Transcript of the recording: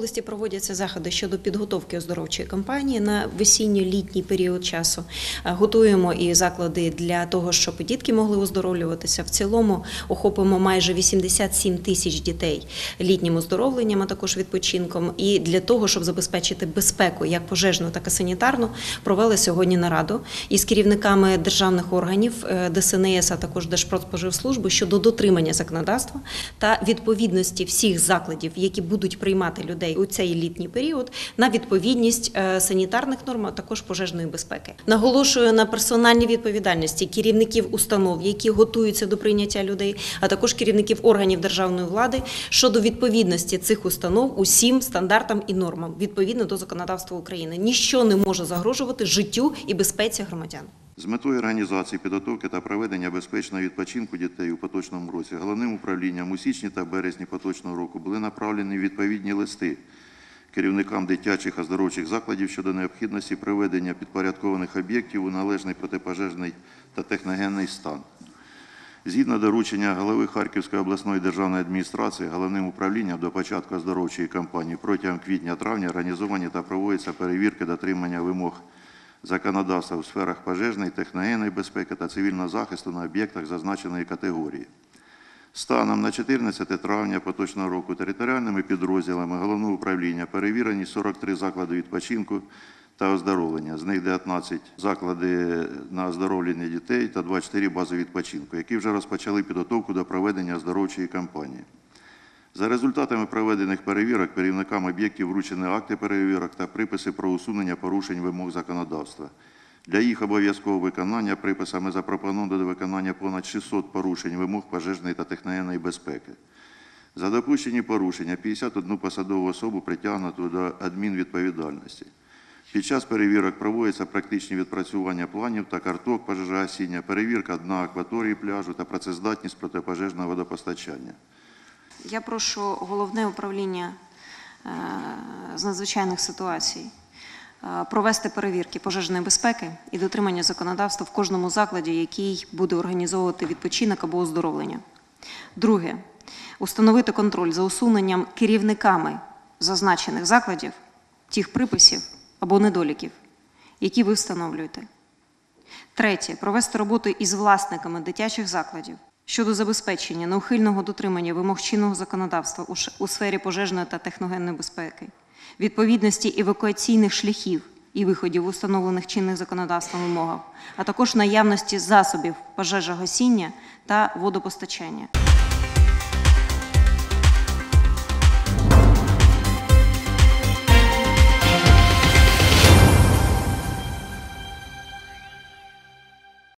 області проводяться заходи щодо підготовки оздоровчої кампанії на весінньо-літній період часу. Е, Готуємо і заклади для того, щоб дітки могли оздоровлюватися. В цілому охопимо майже 87 тисяч дітей літнім оздоровленням, а також відпочинком. І для того, щоб забезпечити безпеку, як пожежну, так і санітарну, провели сьогодні нараду із керівниками державних органів е, ДСНС, а також Держпродспоживслужби щодо дотримання законодавства та відповідності всіх закладів, які будуть приймати людей у цей літній період, на відповідність е, санітарних норм, а також пожежної безпеки. Наголошую на персональній відповідальності керівників установ, які готуються до прийняття людей, а також керівників органів державної влади щодо відповідності цих установ усім стандартам і нормам відповідно до законодавства України. Ніщо не може загрожувати життю і безпеці громадян. З метою організації підготовки та проведення безпечного відпочинку дітей у поточному році головним управлінням у січні та березні поточного року були направлені відповідні листи керівникам дитячих оздоровчих закладів щодо необхідності приведення підпорядкованих об'єктів у належний протипожежний та техногенний стан. Згідно доручення голови Харківської обласної державної адміністрації, головним управлінням до початку оздоровчої кампанії протягом квітня-травня організовані та проводяться перевірки дотримання вимог законодавства у сферах пожежної, техногенної безпеки та цивільного захисту на об'єктах зазначеної категорії. Станом на 14 травня поточного року територіальними підрозділами головного управління перевірені 43 заклади відпочинку та оздоровлення. З них 19 заклади на оздоровлення дітей та 24 бази відпочинку, які вже розпочали підготовку до проведення оздоровчої кампанії. За результатами проведених перевірок керівникам об'єктів вручені акти перевірок та приписи про усунення порушень вимог законодавства. Для їх обов'язкового виконання приписами запропоновано до виконання понад 600 порушень вимог пожежної та техногенної безпеки. За допущені порушення 51 посадову особу притягнуто до адмінвідповідальності. Під час перевірок проводяться практичні відпрацювання планів та карток пожежогасіння, перевірка дна акваторії пляжу та працездатність протипожежного водопостачання. Я прошу головне управління е, з надзвичайних ситуацій е, провести перевірки пожежної безпеки і дотримання законодавства в кожному закладі, який буде організовувати відпочинок або оздоровлення. Друге, установити контроль за усуненням керівниками зазначених закладів тих приписів або недоліків, які ви встановлюєте. Третє провести роботу із власниками дитячих закладів щодо забезпечення неухильного дотримання вимог чинного законодавства у сфері пожежної та техногенної безпеки, відповідності евакуаційних шляхів і виходів, установлених чинних законодавством вимогах, а також наявності засобів пожежогасіння та водопостачання.